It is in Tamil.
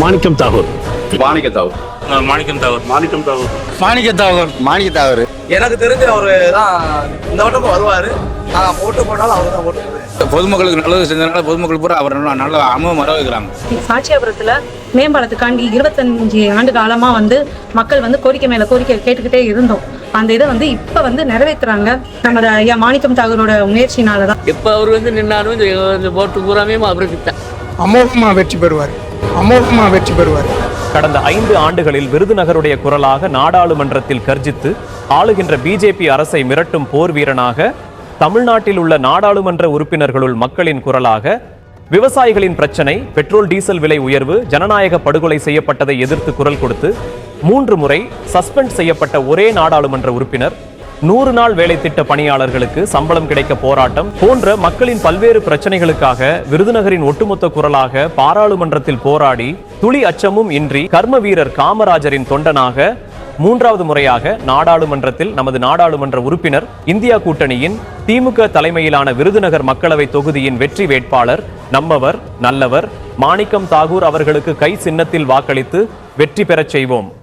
மாணிக்கம் தாகூர். மாணிக்க தாவூர் மாணிக்கம் தவறு மாணிக்கம் தாகூர். மாணிக்க தாகூர். மாணிக்க தாகூர். எனக்கு தெரிஞ்சு அவரு தான் இந்த வட்டமும் வருவாரு. நான் ஓட்டு போட்டாலும் அவர் தான் ஓட்டு பொதுமக்களுக்கு நல்லது செஞ்சதுனால பொதுமக்கள் பூரா அவர் நல்ல அமுகம் வர வைக்கிறாங்க. சாட்சியாபுரத்துல மேம்பாலத்துக்காண்டி இருபத்தஞ்சு ஆண்டு காலமா வந்து மக்கள் வந்து கோரிக்கை மேல கோரிக்கை கேட்டுக்கிட்டே இருந்தோம். அந்த இதை வந்து இப்ப வந்து நிறைவேத்துறாங்க. நமது ஐயா மாணிக்கம் தாகூரோட முயற்சினாலதான் எப்ப அவர் வந்து நின்னாலும் இந்த இந்த ஓட்டு பூராமே அவருக்கு தான். அமோகமா வெற்றி பெறுவார். அமோகமாக வெற்றி பெறுவார். கடந்த ஐந்து ஆண்டுகளில் விருதுநகருடைய குரலாக நாடாளுமன்றத்தில் கர்ஜித்து ஆளுகின்ற பிஜேபி அரசை மிரட்டும் போர் வீரனாக தமிழ்நாட்டில் உள்ள நாடாளுமன்ற உறுப்பினர்களுள் மக்களின் குரலாக விவசாயிகளின் பிரச்சனை பெட்ரோல் டீசல் விலை உயர்வு ஜனநாயக படுகொலை செய்யப்பட்டதை எதிர்த்து குரல் கொடுத்து மூன்று முறை சஸ்பெண்ட் செய்யப்பட்ட ஒரே நாடாளுமன்ற உறுப்பினர் நூறு நாள் வேலை திட்ட பணியாளர்களுக்கு சம்பளம் கிடைக்க போராட்டம் போன்ற மக்களின் பல்வேறு பிரச்சனைகளுக்காக விருதுநகரின் ஒட்டுமொத்த குரலாக பாராளுமன்றத்தில் போராடி துளி அச்சமும் இன்றி கர்ம வீரர் காமராஜரின் தொண்டனாக மூன்றாவது முறையாக நாடாளுமன்றத்தில் நமது நாடாளுமன்ற உறுப்பினர் இந்தியா கூட்டணியின் திமுக தலைமையிலான விருதுநகர் மக்களவை தொகுதியின் வெற்றி வேட்பாளர் நம்மவர் நல்லவர் மாணிக்கம் தாகூர் அவர்களுக்கு கை சின்னத்தில் வாக்களித்து வெற்றி பெறச் செய்வோம்.